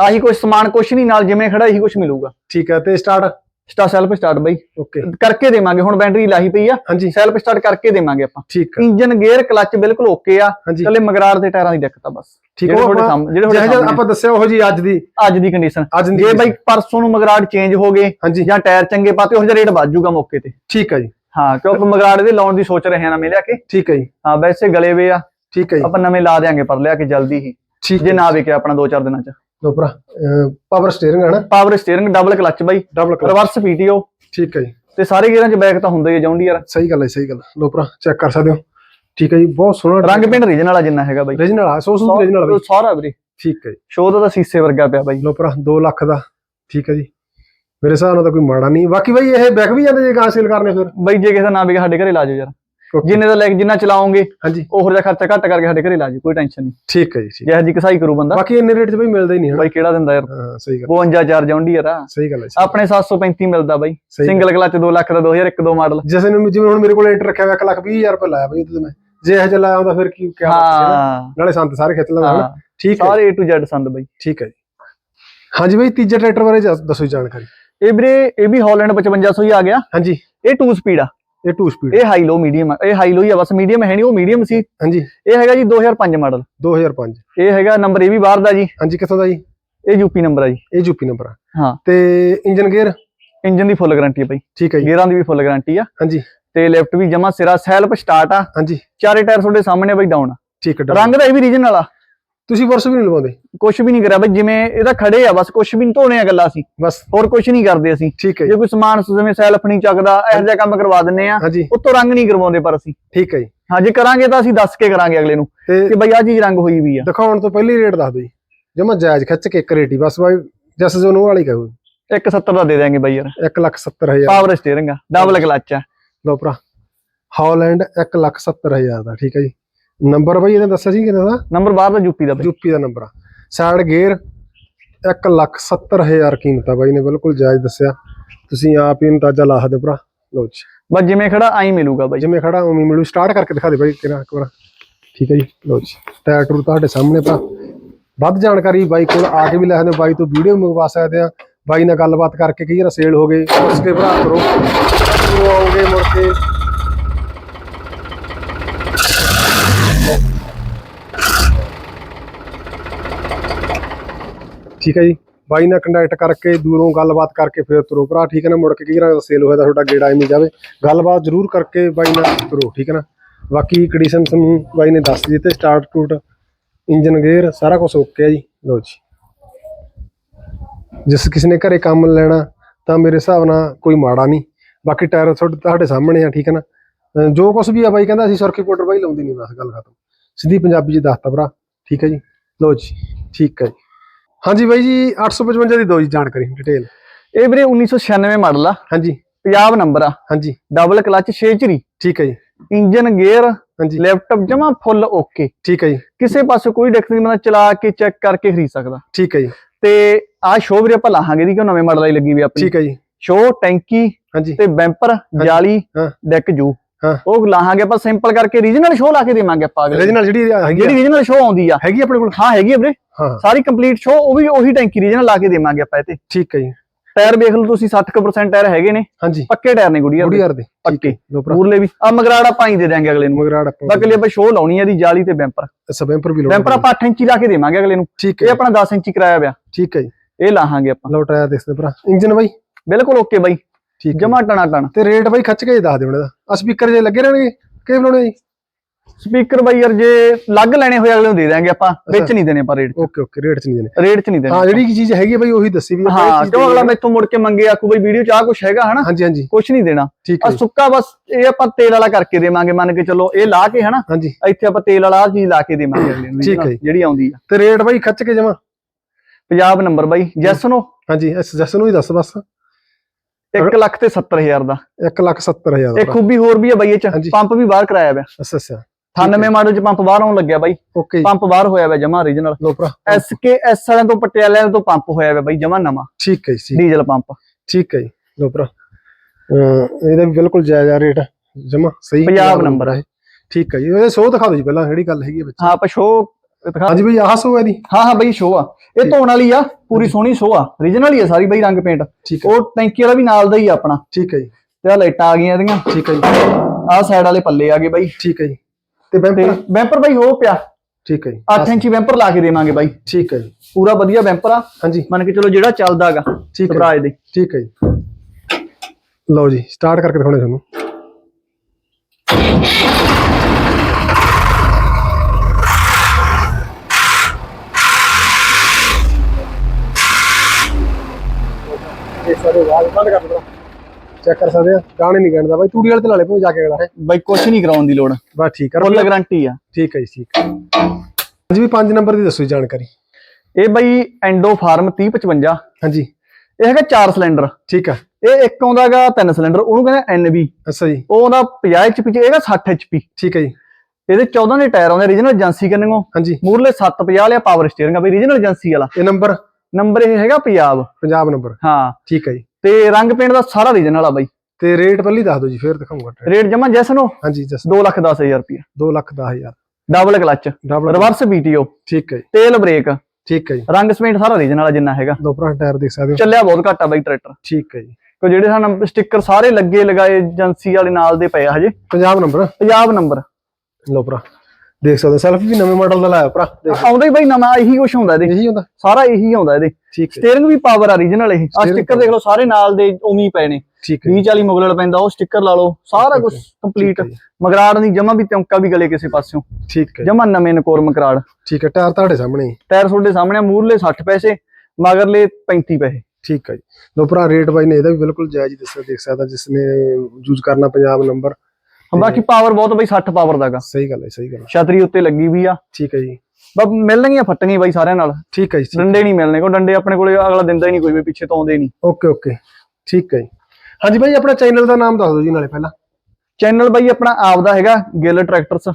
ਆਹੀ ਕੁਝ ਸਮਾਨ ਕੁਛ ਨਹੀਂ ਨਾਲ ਜਿਵੇਂ ਖੜਾ ਇਹੀ ਕੁਝ ਮਿਲੂਗਾ। ਠੀਕ ਹੈ ਤੇ ਸਟਾਰਟ ਸਟਾ ਸੈਲਫ ਸਟਾਰਟ ਬਾਈ। ਓਕੇ। ਕਰਕੇ ਦੇਵਾਂਗੇ ਹੁਣ ਬੈਟਰੀ ਲਾਹੀ ਪਈ ਆ। ਹਾਂਜੀ। ਸੈਲਫ ਸਟਾਰਟ ਕਰਕੇ ਦੇਵਾਂਗੇ ਆਪਾਂ। ਠੀਕ ਹੈ ਇੰਜਨ ਗੇਅਰ ਕਲੱਚ ਬਿਲਕੁਲ ਓਕੇ ਆ। ਹਾਂਜੀ। ਮਗਰਾੜ ਦੇ ਟਾਇਰਾਂ ਦੀ ਦਿੱਕਤ ਆ ਬਸ। ਠੀਕ ਜਿਹੜੇ ਤੁਹਾਡੇ ਸਾਹਮਣੇ ਜਿਹੜੇ ਜਿਹੋ ਤੁਹਾਡੇ ਜਿਹਾ ਸਾਹਮਣੇ ਆਪਾਂ ਦੱਸਿਆ ਉਹ ਜੀ ਅੱਜ ਦੀ ਆ। ਅੱਜ ਦੀ ਕੰਡੀਸ਼ਨ ਅੱਜ ਦੀ ਜੇ ਬਾਈ ਪਰਸੋਂ ਨੂੰ ਮਗਰਾੜ ਚੇਂਜ ਹੋ ਗਏ ਹਾਂਜੀ। ਜਾਂ ਟਾਇਰ ਚੰਗੇ ਪਾਤੇ ਉਹ ਜਿਹਾ ਰੇਟ ਵੱਧ ਜਾਊਗਾ ਮੌਕੇ ਤੇ। ਠੀਕ ਹੈ ਜੀ। ਹਾਂ ਕਿਉਂ ਆਪਾਂ ਮਗਰਾੜ ਦੇ ਲਾਉਣ ਦੀ ਸੋਚ ਰਹੇ ਹਾਂ ਨਵੇਂ ਲਿਆ ਕੇ। ਠੀਕ ਹੈ ਜੀ। ਹਾਂ ਵੈਸੇ ਗਲੇ ਵੇ ਆ। ਠੀਕ ਹੈ ਜੀ। ਆਪਾਂ ਨਵੇਂ ਲਾ ਦੇਾਂਗੇ ਪਰ ਲਿਆ ਕੇ ਜਲਦੀ ਹੀ। ਠੀਕ ਜੇ ਨਾ ਵਿਕਿਆ ਆਪਣਾ 2-4 ਦਿਨਾਂ ਚ। ਲੋ ਭਰਾ ਪਾਵਰ ਸਟੀਅਰਿੰਗ ਹੈ ਨਾ? ਪਾਵਰ ਸਟੀਅਰਿੰਗ ਡਬਲ ਕਲੱਚ ਬਾਈ। ਡਬਲ ਕਲਰ ਰਿਵਰਸ ਪੀਟੀਓ ਠੀਕ ਹੈ ਜੀ। ਤੇ ਸਾਰੇ ਗੇਅਰਾਂ 'ਚ ਬੈਕ ਤਾਂ ਹੁੰਦਾ ਹੀ ਜੌਂਡੀ ਯਾਰ ਸਹੀ ਗੱਲ ਹੈ ਸਹੀ ਗੱਲ। ਲੋ ਭਰਾ ਚੈੱਕ ਕਰ ਸਕਦੇ ਹੋ। ਠੀਕ ਹੈ ਜੀ ਬਹੁਤ ਸੋਹਣਾ ਰੰਗ ਪਿੰਡ ਰੀਜਨਲ ਆ ਜਿੰਨਾ ਹੈਗਾ ਬਾਈ। ਰੀਜਨਲ ਆ ਸੋ ਸੋ ਰੀਜਨਲ ਬਾਈ। ਸਾਰਾ ਵੀਰੇ। ਠੀਕ ਹੈ ਜੀ। ਸ਼ੋਅ ਦਾ ਤਾਂ ਸੀਸੇ ਵਰਗਾ ਪਿਆ ਬਾਈ। ਲੋ ਭਰਾ 2 ਲੱਖ ਦਾ। ਠੀਕ ਹੈ ਜੀ। ਮੇਰੇ ਹਿਸਾਬ ਨਾਲ ਤਾਂ ਕੋਈ ਮਾੜਾ ਨਹੀਂ ਬਾਕੀ ਬਾਈ ਇਹ ਵਿਕ ਵੀ ਜਾਂਦੇ ਜੇ ਗਾਂ ਸੇਲ ਕਰਨੇ ਫਿਰ। ਬਾਈ ਜੇ ਕਿਸੇ ਦਾ ਨਾ ਵਿਕਿਆ ਸਾਡੇ ਘਰੇ ਲਾ ਜਾਓ ਯਾਰ। Okay, ਜਿੰਨੇ ਦਾ ਲੈ ਕੇ ਜਿੰਨਾ ਚਲਾਓਗੇ ਹਾਂਜੀ। ਉਹ ਜਿਹਾ ਖਰਚਾ ਘੱਟ ਕਰਕੇ ਸਾਡੇ ਘਰੇ ਲਾ ਜਾਓ ਕੋਈ ਟੈਨਸ਼ਨ ਨਹੀਂ। ਠੀਕ ਹੈ ਜੀ ਠੀਕ। ਜੇ ਹਜੀ ਕਸਾਈ ਕਰੂ ਬੰਦਾ। ਬਾਕੀ ਇੰਨੇ ਰੇਟ 'ਚ ਬਾਈ ਮਿਲਦਾ ਹੀ ਨਹੀਂ ਹਨਾ। ਬਾਈ ਕਿਹੜਾ ਦਿੰਦਾ ਯਾਰ? ਹਾਂ ਸਹੀ ਗੱਲ। 52 ਚਾਰ ਜੌਂਡੀ ਯਾਰ ਆ। ਸਹੀ ਗੱਲ ਹੈ ਆਪਣੇ 735 ਮਿਲਦਾ ਬਾਈ। ਸਹੀ ਗੱਲ। ਸਿੰਗਲ ਕਲਚ 2 ਲੱਖ ਦਾ 2001 ਦੋ ਮਾਡਲ ਨੂੰ ਜਿਵੇਂ ਹੁਣ ਮੇਰੇ ਕੋਲ ਇੰਟਰ ਰੱਖਿਆ ਹੋਇਆ 1 ਲੱਖ 20 ਹਜ਼ਾਰ ਰੁਪਏ ਲਾਇਆ ਬਾਈ ਉਹਦੇ ਤੇ ਮੈਂ। ਜੇ ਇਹ ਜਿਹਾ ਲਾਇਆ ਹੁੰਦਾ ਫਿਰ ਕੀ ਕਿਆ ਬਾਤ ਸੀ ਨਾ। ਹਾਂ। ਨਾਲੇ ਸੰਤ ਸਾਰੇ ਖਿੱਚ ਲੈਂਦਾ ਹਨਾ। ਠੀਕ ਹੈ ਸਾਰੇ A to Z ਸੰਦ ਬਾਈ। ਠੀਕ ਹੈ ਜੀ। ਹਾਂਜੀ ਬਾਈ ਤੀਜੇ ਟਰੈਕਟਰ ਬਾਰੇ ਦੱਸ- ਦੱਸੋ ਜੀ ਜਾਣਕਾਰੀ। ਇਹ ਵੀਰੇ ਇਹ ਵੀ ਹਾਲੈਂਡ 5500 ਹੀ ਆ ਗਿਆ। ਹਾਂਜੀ। ਇਹ 2 ਸਪੀਡ ਆ। ਇਹ 2 ਸਪੀਡ ਇਹ ਹਾਈ ਲੋ ਮੀਡੀਅਮ ਆ। ਇਹ ਹਾਈ ਲੋ ਹੀ ਆ ਬਸ ਮੀਡੀਅਮ ਹੈ ਨਹੀਂ ਉਹ ਮੀਡੀਅਮ ਸੀ। ਹਾਂਜੀ। ਇਹ ਹੈਗਾ ਜੀ 2005 ਮਾਡਲ 2005 ਇਹ ਹੈਗਾ ਨੰਬਰ ਇਹ ਵੀ ਬਾਹਰ ਦਾ ਜੀ। ਹਾਂਜੀ ਕਿੱਥੋਂ ਦਾ ਜੀ? ਇਹ ਯੂਪੀ ਨੰਬਰ ਆ ਜੀ। ਇਹ ਯੂਪੀ ਨੰਬਰ ਆ। ਹਾਂ। ਤੇ ਇੰਜਨ ਗੇਅਰ ਇੰਜਨ ਦੀ ਫੁੱਲ ਗਾਰੰਟੀ ਆ ਬਾਈ ਠੀਕ ਹੈ ਜੀ। ਗੇਅਰਾਂ ਦੀ ਵੀ ਫੁੱਲ ਗਾਰੰਟੀ ਆ। ਹਾਂਜੀ। ਤੇ ਲੈਫਟ ਵੀ ਜਮਾ ਸਿਰਾ ਸੈਲਫ ਸਟਾਰਟ ਆ। ਹਾਂਜੀ। ਚਾਰੇ ਟਾਇਰ ਤੁਹਾਡੇ ਸਾਹਮਣੇ ਬਾਈ ਡਾਊਨ ਠੀਕ ਹੈ। ਰੰਗ ਦਾ ਇਹ ਵੀ ਰੀਜਨ ਵਾਲਾ ਤੁਸੀਂ ਵਰਸ ਵੀ ਨਹੀਂ ਲਵਾਉਂਦੇ। ਕੁਝ ਵੀ ਨਹੀਂ ਕਰਿਆ ਬਾਈ ਜਿਵੇਂ ਇਹਦਾ ਖੜੇ ਆ ਬਸ ਕੁਝ ਵੀ ਨਹੀਂ ਧੋਣੇ ਆ ਗੱਲਾਂ ਅਸੀਂ। ਬਸ। ਹੋਰ ਕੁਝ ਨਹੀਂ ਕਰਦੇ ਅਸੀਂ। ਠੀਕ ਹੈ ਜੇ ਕੋਈ ਸਮਾਨ ਜਿਵੇਂ ਸੈਲਫ ਨਹੀਂ ਚੱਕਦਾ ਇਹੋ ਜਿਹਾ ਕੰਮ ਕਰਵਾ ਦਿੰਨੇ ਆ ਉੱਤੋਂ ਰੰਗ ਨਹੀਂ ਕਰਵਾਉਂਦੇ ਪਰ ਅਸੀਂ। ਠੀਕ ਹੈ ਜੀ। ਹਾਂ ਜੇ ਕਰਾਂਗੇ ਤਾਂ ਅਸੀਂ ਦੱਸ ਕੇ ਕਰਾਂਗੇ ਅਗਲੇ ਨੂੰ ਕਿ ਬਈ ਆ ਚੀਜ਼ ਰੰਗ ਹੋਈ ਵੀ ਆ। ਦਿਖਾਉਣ ਤੋਂ ਪਹਿਲੀ ਰੇਟ ਦੱਸ ਦਿਓ ਜੀ। ਜਮਾ ਜਾਇਜ਼ ਖਿੱਚ ਕੇ ਇੱਕ ਰੇਟ ਹੀ ਬਸ ਬਾਈ ਜਸ ਜੋ ਨੂੰ ਵਾਲੀ ਕਹੋ। 170 ਦਾ ਦੇ ਦਿਆਂਗੇ ਬਾਈ ਯਾਰ। 1 ਲੱਖ 70 ਹਜ਼ਾਰ। ਪਾਵਰ ਸਟੀਅਰਿੰਗ ਆ ਡਬਲ ਕਲਚ ਆ। ਲਓ ਭਰਾ ਹਾਲੈਂਡ 1 ਲੱਖ 70 ਹਜ਼ਾਰ ਦਾ ਠੀਕ ਹੈ ਜੀ। ਨੰਬਰ ਬਾਈ ਇਹਨੇ ਦੱਸਿਆ ਸੀ ਕਿੰਨਾ ਦਾ ਨੰਬਰ ਬਾਹਰ ਦਾ ਯੂਪੀ ਦਾ ਬਾਈ। ਯੂਪੀ ਦਾ ਨੰਬਰ ਆ। ਸਾਈਡ ਗੇਅਰ 1 ਲੱਖ 70 ਹਜ਼ਾਰ ਕੀਮਤ ਆ ਬਾਈ ਨੇ ਬਿਲਕੁਲ ਜਾਇਜ਼ ਦੱਸਿਆ। ਤੁਸੀਂ ਆਪ ਹੀ ਅੰਦਾਜ਼ਾ ਲਾ ਸਕਦੇ ਭਰਾ। ਲਓ ਜੀ। ਬਸ ਜਿਵੇਂ ਖੜਾ ਆਈ ਮਿਲੂਗਾ ਬਾਈ। ਜਿਵੇਂ ਖੜਾ ਉਵੇਂ ਮਿਲੂ। ਸਟਾਰਟ ਕਰਕੇ ਦਿਖਾ ਦੇ ਬਾਈ ਕਿਹੜਾ ਇੱਕ ਵਾਰ। ਠੀਕ ਹੈ ਜੀ। ਲਓ ਜੀ। ਟਾਇਰ ਟੂਰ ਤੁਹਾਡੇ ਸਾਹਮਣੇ ਭਰਾ। ਵੱਧ ਜਾਣਕਾਰੀ ਬਾਈ ਕੋਲ ਆ ਕੇ ਵੀ ਲੈ ਸਕਦੇ ਬਾਈ ਤੋਂ ਵੀਡੀਓ ਮੰਗਵਾ ਸਕਦੇ ਆ। ਬਾਈ ਨਾਲ ਗੱਲਬਾਤ ਕਰਕੇ ਕਈ ਵਾਰ ਸੇਲ ਹੋ ਗਏ। ਉਸ ਕੇ ਭਰਾ ਕਰੋ। ਉਹ ਆਓਗੇ ਮੁੜ ਕੇ ਠੀਕ ਹੈ ਜੀ। ਬਾਈ ਨਾਲ ਕੰਟੈਕਟ ਕਰਕੇ ਦੂਰੋਂ ਗੱਲਬਾਤ ਕਰਕੇ ਫਿਰ ਤੁਰੋ। ਭਰਾ, ਠੀਕ ਹੈ ਨਾ? ਮੁੜ ਕੇ ਕੀ ਵਾਰ ਸੇਲ ਹੋਇਆ ਤਾਂ ਤੁਹਾਡਾ ਗੇੜਾ ਹੀ ਨਹੀਂ ਜਾਵੇ। ਗੱਲਬਾਤ ਜ਼ਰੂਰ ਕਰਕੇ ਬਾਈ ਨਾਲ ਤੁਰੋ, ਠੀਕ ਹੈ ਨਾ? ਬਾਕੀ ਕੰਡੀਸ਼ਨ ਤੁਹਾਨੂੰ ਬਾਈ ਨੇ ਦੱਸ ਦਿੱਤੇ ਸਟਾਰਟ ਟੂਟ ਇੰਜਨ ਗੇਅਰ ਸਾਰਾ ਕੁਝ ਓਕੇ ਹੈ ਜੀ। ਲਓ ਜੀ। ਜਿਸ ਕਿਸੇ ਨੇ ਘਰੇ ਕੰਮ ਲੈਣਾ, ਤਾਂ ਮੇਰੇ ਹਿਸਾਬ ਨਾਲ ਕੋਈ ਮਾੜਾ ਨਹੀਂ। ਬਾਕੀ ਟਾਇਰ ਤੁਹਾਡੇ ਤੁਹਾਡੇ ਸਾਹਮਣੇ ਆ, ਠੀਕ ਹੈ ਨਾ? ਜੋ ਕੁਝ ਵੀ ਆ ਬਾਈ, ਕਹਿੰਦਾ ਅਸੀਂ ਸੁਰਖੀ ਪਾਊਡਰ ਬਾਈ ਲਾਉਂਦੀ ਨਹੀਂ, ਬਸ ਗੱਲ ਖਤਮ। ਸਿੱਧੀ ਪੰਜਾਬੀ ਚ ਦੱਸਤਾ ਭਰਾ, ਠੀਕ ਹੈ ਜੀ? ਲਓ ਜੀ। ਠੀਕ ਹੈ ਜੀ। ਹਾਂਜੀ ਬਾਈ ਜੀ 855 ਦੀ ਦੋ ਜੀ ਜਾਣਕਾਰੀ ਡਿਟੇਲ ਇਹ ਵੀਰੇ 1996 ਮਾਡਲ ਆ। ਹਾਂਜੀ। ਪੰਜਾਬ ਨੰਬਰ ਆ। ਹਾਂਜੀ। ਡਬਲ ਕਲਚ 6 ਚਰੀ ਠੀਕ ਹੈ ਜੀ। ਇੰਜਨ ਗੇਅਰ ਹਾਂਜੀ। ਲੈਪਟਾਪ ਜਮਾ ਫੁੱਲ ਓਕੇ ਠੀਕ ਹੈ ਜੀ। ਕਿਸੇ ਪਾਸੇ ਕੋਈ ਦਿੱਕਤ ਨਹੀਂ ਬੰਦਾ ਚਲਾ ਕੇ ਚੈੱਕ ਕਰਕੇ ਖਰੀਦ ਸਕਦਾ। ਠੀਕ ਹੈ ਜੀ। ਤੇ ਆ ਸ਼ੋਅ ਵੀਰੇ ਆਪਾਂ ਲਾਹਾਂਗੇ ਦੀ ਕਿ ਨਵੇਂ ਮਾਡਲ ਆਈ ਲੱਗੀ ਵੀ ਆਪਣੀ। ਠੀਕ ਹੈ ਜੀ। ਸ਼ੋਅ ਟੈਂਕੀ ਹਾਂਜੀ। ਤੇ ਬੈਂਪਰ ਜਾਲੀ। ਡੈਕ ਜੂ। ਉਹ ਲਾਹਾਂਗੇ ਆਪਾਂ ਸਿੰਪਲ ਕਰਕੇ ਰੀਜਨਲ ਸ਼ੋਅ ਲਾ ਕੇ ਦੇਵਾਂਗੇ ਆਪਾਂ ਅਗਲੇ। ਰੀਜਨਲ ਜਿਹੜੀ ਹੈਗੀ ਜਿਹੜੀ ਰੀਜਨਲ ਸ਼ੋਅ ਆਉਂਦੀ ਆ। ਹੈਗੀ ਆਪਣੇ ਕੋਲ? ਹਾਂ ਹੈਗੀ ਆ ਵੀਰੇ। ਹਾਂ। ਸਾਰੀ ਕੰਪਲੀਟ ਸ਼ੋਅ ਉਹ ਵੀ ਉਹੀ ਟੈਂਕੀ ਰੀਜਨਲ ਲਾ ਕੇ ਦੇਵਾਂਗੇ ਆਪਾਂ ਇਹ ਠੀਕ ਹੈ ਜੀ। ਟਾਇਰ ਵੇਖ ਲਓ ਤੁਸੀਂ 60% ਟਾਇਰ ਹੈਗੇ ਨੇ। ਹਾਂਜੀ। ਪੱਕੇ ਟਾਇਰ ਨੇ ਗੁੜੀਆ ਗੁੜੀ ਯਾਰ ਦੇ। ਪੱਕੇ। ਪੂਰਲੇ ਵੀ। ਆ ਮਗਰਾੜ ਆਪਾਂ ਹੀ ਦੇ ਦਿਆਂਗੇ ਅਗਲੇ ਨੂੰ। ਮਗਰਾੜ ਆਪਾਂ ਬਾਕੀ ਲਈ ਆਪਾਂ ਸ਼ੋਅ ਲਾਉਣੀ ਆ ਦੀ ਜਾਲੀ ਤੇ ਬੈਂਪਰ ਅੱਛਾ ਬੈਂਪਰ ਵੀ ਬੈਂਪਰ ਲਾਉਣਾ ਆਪਾਂ 8 ਇੰਚੀ ਲਾ ਕੇ ਦੇਵਾਂਗੇ ਅਗਲੇ ਨੂੰ। ਠੀਕ ਇਹ ਹੈ ਆਪਣਾ 10 ਇੰਚੀ ਕਰਾਇਆ ਪਿਆ। ਠੀਕ ਹੈ ਜੀ। ਇਹ ਲਾਹਾਂਗੇ ਆਪਾਂ। ਲਓ ਟਾਇਰ ਦੇਖਦੇ ਭਰਾ। ਇੰਜਨ ਬਾਈ? ਬਿਲਕੁਲ ਓਕੇ ਬਾਈ। ਠੀਕ ਜਮਾ ਟਣਾ ਟਣ। ਤੇ ਰੇਟ ਬਾਈ ਖੱਚ ਕੇ ਦੱਸ ਦਿਓ ਇਹਦਾ ਆ ਸਪੀਕਰ ਜੇ ਲੱਗੇ ਰਹਿਣਗੇ ਕਿ ਬਣਾਉਣੇ ਜੀ? ਸਪੀਕਰ ਬਾਈ ਯਾਰ ਜੇ ਲੱਗ ਲੈਣੇ ਹੋਏ ਅਗਲੇ ਨੂੰ ਦੇ ਦਾਂਗੇ ਆਪਾਂ। ਵਿੱਚ ਨਹੀਂ ਦੇਣੇ ਪਰ ਰੇਟ ਓਕੇ ਓਕੇ ਰੇਟ ਚ ਨਹੀਂ ਦੇਣੇ। ਰੇਟ ਚ ਨਹੀਂ ਦੇਣੇ ਹਾਂ ਜਿਹੜੀ ਕੀ ਚੀਜ਼ ਹੈਗੀ ਬਾਈ ਉਹੀ ਦੱਸੀ ਵੀ ਆਪਾਂ ਹਾਂ ਕਿਉਂ ਅਗਲਾ। ਮੈਥੋਂ ਮੁੜ ਕੇ ਮੰਗੇ ਆਖੂ ਬਈ ਵੀਡੀਓ ਚ ਆ ਕੁਝ ਹੈਗਾ ਹਨਾ? ਹਾਂਜੀ ਹਾਂਜੀ। ਕੁਝ ਨਹੀਂ ਦੇਣਾ। ਆ ਸੁੱਕਾ ਬਸ ਇਹ ਆਪਾਂ ਤੇਲ ਵਾਲਾ ਕਰਕੇ ਦੇਵਾਂਗੇ ਮੰਨ ਕੇ ਚੱਲੋ ਇਹ ਲਾ ਕੇ ਹਨਾ? ਹਾਂਜੀ। ਇੱਥੇ ਆਪਾਂ ਤੇਲ ਵਾਲਾ ਚੀਜ਼ ਲਾ ਕੇ ਦੇਵਾਂਗੇ ਅਗਲੇ ਨੂੰ ਠੀਕ ਹੈ। ਜਿਹੜੀ ਆਉਂਦੀ ਆ। ਤੇ ਰੇਟ ਬਾਈ ਖੱਚ ਕੇ ਜਮਾ। ਪੰਜਾਬ ਨੰਬਰ ਬਾਈ ਜੈਸ ਨੂੰ ਹਾਂਜੀ ਇਸ ਜਸ ਨੂੰ ਹੀ ਦੱਸ ਬਸ। 1 ਲੱਖ ਤੇ 70000 ਦਾ। 1 ਲੱਖ 70 ਹਜ਼ਾਰ ਇਹ ਖੂਬੀ ਹੋਰ ਵੀ ਆ ਬਾਈ ਇਹ ਚ। ਪੰਪ ਵੀ ਬਾਹਰ ਕਰਾਇਆ ਪਿਆ ਅੱਛਾ ਅੱਛਾ। 98 ਮਾਡਲ ਚ ਪੰਪ ਬਾਹਰ ਆਉਣ ਲੱਗਿਆ ਬਾਈ। ਪੰਪ ਬਾਹਰ ਹੋਇਆ ਪਿਆ ਜਮਾ origignal ਲੋ ਭਰਾ। ਵਾਲਿਆਂ ਤੋਂ ਪਟਿਆਲਿਆਂ ਤੋਂ ਪੰਪ ਹੋਇਆ ਪਿਆ ਬਾਈ ਜਮਾ ਨਵਾਂ। ਠੀਕ ਹੈ ਜੀ। Diesel pump. ਠੀਕ ਹੈ ਜੀ। ਲੋ ਭਰਾ। ਇਹਦਾ ਵੀ ਬਿਲਕੁਲ ਜਾਇਜ਼ ਰੇਟ। ਜਮਾ ਸਹੀ ਪੰਜਾਬ ਨੰਬਰ ਹੈ ਠੀਕ ਹੈ ਜੀ। ਇਹਦੇ ਸੋ ਦਿਖਾ ਦਿਓ ਜੀ ਪਹਿਲਾਂ ਜਿਹੜੀ ਗੱਲ ਹੈਗੀ ਵਿੱਚ। ਹਾਂ ਆਪਾਂ ਸ਼ੋ ਇਹ ਦਿਖਾ ਹਾਂਜੀ ਬਈ ਆਹ ਸੋ ਹੈ ਦੀ ਹਾਂ ਹਾਂ ਬਈ ਸ਼ੋ ਆ। ਇਹ ਧੋਣ ਵਾਲੀ ਆ ਪੂਰੀ ਸੋਹਣੀ ਸ਼ੋ ਆ। ਰੀਜਨਲ ਹੀ ਆ ਸਾਰੀ ਬਈ ਰੰਗ ਪੇਂਟ ਠੀਕ ਹੈ। ਉਹ ਟੈਂਕੀ ਵਾਲਾ ਵੀ ਨਾਲ ਦਾ ਹੀ ਆ ਆਪਣਾ। ਠੀਕ ਹੈ ਜੀ। ਤੇ ਆ ਲਾਈਟਾਂ ਆ ਗਈਆਂ ਇਹਦੀਆਂ। ਠੀਕ ਹੈ ਜੀ। ਆਹ ਸਾਈਡ ਵਾਲੇ ਪੱਲੇ ਆ ਗਏ ਬਾਈ। ਠੀਕ ਹੈ ਜੀ। ਤੇ ਬੈਂਪਰ ਬੈਂਪਰ ਬਾਈ ਹੋ ਪਿਆ। ਠੀਕ ਹੈ ਜੀ। 8 ਇੰਚੀ ਬੈਂਪਰ ਲਾ ਕੇ ਦੇਵਾਂਗੇ ਬਾਈ। ਠੀਕ ਹੈ ਜੀ। ਪੂਰਾ ਵਧੀਆ ਬੈਂਪਰ ਆ। ਹਾਂਜੀ। ਮੰਨ ਕੇ ਚਲੋ ਜਿਹੜਾ ਚੱਲਦਾਗਾ ਠੀਕ ਹੈ ਸਵਰਾਜ ਦੇ। ਠੀਕ ਹੈ ਜੀ। ਲਓ ਜੀ ਸਟਾਰਟ ਕਰਕੇ ਦਿਖਾਉਣੇ ਤੁਹਾਨੂੰ। ਇਹ ਸਾਰੇ ਆਵਾਜ਼ ਬੰਦ ਕਰ ਦੇਣਾ ਚੈੱਕ ਕਰ ਸਕਦੇ ਆ? ਗਾਣੇ ਨਹੀਂ ਗਣਦਾ ਬਾਈ ਤੂੜੀ ਵਾਲੇ ਤੇ ਲਾਲੇ ਪੂੰ ਜਾ ਕੇ ਅਗਲਾ। ਬਾਈ ਕੁਛ ਨਹੀਂ ਕਰਾਉਣ ਦੀ ਲੋੜ। ਬਸ ਠੀਕ ਹੈ ਫੁੱਲ ਗਾਰੰਟੀ ਆ। ਠੀਕ ਹੈ ਜੀ ਠੀਕ ਹੈ ਹਾਂਜੀ ਵੀ 5 ਨੰਬਰ ਦੀ ਦੱਸੋ ਜੀ ਜਾਣਕਾਰੀ। ਇਹ ਬਾਈ ਐਂਡੋ ਫਾਰਮ 3055 ਹਾਂਜੀ। ਇਹ ਹੈਗਾ 4 ਸਿਲੰਡਰ ਠੀਕ ਆ। ਇਹ ਇੱਕ ਆਉਂਦਾਗਾ 3 ਸਿਲੰਡਰ ਉਹਨੂੰ ਕਹਿੰਦੇ ਐਨਬੀ ਅੱਛਾ ਜੀ। ਉਹ ਆਉਂਦਾ 50 ਐਚਪੀ ਚ ਇਹਦਾ 60 ਐਚਪੀ ਠੀਕ ਹੈ ਜੀ। ਇਹਦੇ 14 ਦੇ ਟਾਇਰ ਆਉਂਦੇ ਰੀਜਨਲ ਏਜੰਸੀ ਕੰਨਿਓ ਹਾਂਜੀ। ਮੂਰਲੇ 750 ਵਾਲਾ ਪਾਵਰ ਸਟੀਅਰਿੰਗ ਆ ਬਈ ਰੀਜਨਲ ਏਜੰਸੀ ਵਾਲਾ। ਇਹ ਨੰਬਰ ਨੰਬਰ ਇਹ ਹੈਗਾ ਪੰਜਾਬ। ਪੰਜਾਬ ਨੰਬਰ। ਹਾਂ। ਠੀਕ ਹੈ ਜੀ। ਤੇ ਰੰਗ ਪੇਂਟ ਦਾ ਸਾਰਾ ਰੀਜਨਲ ਆ ਬਾਈ। ਤੇ ਰੇਟ ਪਹਿਲੀ ਦੱਸ ਦਿਓ ਜੀ ਫੇਰ ਦਿਖਾਉਂਗਾ ਰੇਟ ਜਮਾ ਜੈਸਨੋ ਹਾਂਜੀ ਜਸ 2 ਲੱਖ 10000 ਰੁਪਏ 2 lakh 10000 double clutch. Reverse PTO. ਠੀਕ ਹੈ ਜੀ। ਤੇਲ ਬ੍ਰੇਕ। ਠੀਕ ਹੈ ਜੀ। ਰੰਗ ਸਮੇਂਟ ਸਾਰਾ ਰੀਜਨਲ ਆ ਜਿੰਨਾ ਹੈਗਾ। ਦੋ ਭਰਾ ਟਾਇਰ ਦੇਖ ਸਕਦੇ ਹੋ। ਚੱਲਿਆ ਬਹੁਤ ਘੱਟ ਆ ਬਾਈ ਟਰੈਕਟਰ। ਠੀਕ ਹੈ ਜੀ। ਕੋ ਜਿਹੜੇ ਸਾਨੂੰ ਸਟicker ਸਾਰੇ ਲੱਗੇ ਲਗਾਏ ਏਜੰਸੀ ਵਾਲੇ ਨਾਲ ਦੇ ਪਏ ਆ ਹਜੇ। ਪੰਜਾਬ ਨੰਬਰ। ਪੰਜਾਬ ਨੰਬਰ। ਲੋ ਭਰਾ। ਦੇਖ ਸਕਦੇ ਸੈਲਫ ਵੀ ਨਵੇਂ ਮਾਡਲ ਦਾ ਲਾਇਆ ਭਰਾ ਦੇਖ ਆਉਂਦਾ ਹੀ ਬਾਈ ਨਵਾਂ ਇਹੀ ਕੁਝ ਹੁੰਦਾ ਇਹਦੇ। ਇਹੀ ਹੁੰਦਾ। ਸਾਰਾ ਇਹੀ ਆਉਂਦਾ ਇਹਦੇ। ਠੀਕ ਹੈ। ਵੀ ਪਾਵਰ ਆ ਰੀਜਨਲ ਇਹ। ਆ ਸਟicker ਦੇਖ ਲਓ ਸਾਰੇ ਨਾਲ ਦੇ ਉਵੇਂ ਹੀ ਪਏ ਨੇ। ਠੀਕ ਹੈ। 20 40 ਮੁਗਲੜ ਪੈਂਦਾ ਉਹ ਸਟicker ਲਾ ਲਓ ਸਾਰਾ ਕੁਝ ਕੰਪਲੀਟ। ਮਗਰਾੜ ਦੀ ਜਮਾ ਵੀ ਤਿਉਂਕਾ ਵੀ ਗਲੇ ਕਿਸੇ ਪਾਸਿਓਂ। ਠੀਕ ਹੈ। ਜਮਾ ਨਵੇਂ ਨਕੋਰ ਮਕਰਾੜ। ਠੀਕ ਹੈ ਟਾਇਰ ਤੁਹਾਡੇ ਸਾਹਮਣੇ। ਟਾਇਰ ਤੁਹਾਡੇ ਸਾਹਮਣੇ ਆ, ਮੂਹਰਲੇ 60 ਪੈਸੇ ਮਗਰਲੇ 35 ਪੈਸੇ। ਠੀਕ ਹੈ ਜੀ। ਲੋ ਭਰਾ ਰੇਟ ਬਾਈ ਨੇ ਇਹਦਾ ਵੀ ਬਿਲਕੁਲ ਜਾਇਜ਼ ਦੱਸਿਆ ਦੇਖ ਸਕਦਾ ਜਿਸ ਨੇ ਯੂਜ਼ ਕਰਨਾ ਪੰਜਾਬ ਨੰਬਰ ਬਾਕੀ ਪਾਵਰ ਬਹੁਤ ਬਈ 60 ਪਾਵਰ ਦਾਗਾ। ਸਹੀ ਗੱਲ ਹੈ ਸਹੀ ਗੱਲ। ਛਤਰੀ ਉੱਤੇ ਲੱਗੀ ਵੀ ਆ। ਠੀਕ ਹੈ ਜੀ। ਬਸ ਮਿਲਣਗੀਆਂ ਫੱਟਣੀਆਂ ਬਾਈ ਸਾਰਿਆਂ ਨਾਲ। ਠੀਕ ਹੈ ਜੀ ਡੰਡੇ ਨਹੀਂ ਮਿਲਣੇ ਕੋ ਡੰਡੇ ਆਪਣੇ ਕੋਲੇ ਅਗਲਾ ਦਿੰਦਾ ਹੀ ਨਹੀਂ ਕੋਈ ਵੀ ਪਿੱਛੇ ਤੋਂ ਆਉਂਦੇ ਨਹੀਂ। Okay okay. ਠੀਕ ਹੈ ਜੀ। ਹਾਂਜੀ ਬਾਈ ਆਪਣਾ ਚੈਨਲ ਦਾ ਨਾਮ ਦੱਸ ਦਿਓ ਜੀ ਨਾਲੇ ਪਹਿਲਾਂ। ਚੈਨਲ ਬਾਈ ਆਪਣਾ ਆਪਦਾ ਹੈਗਾ ਗਿੱਲ ਟਰੈਕਟਰਸ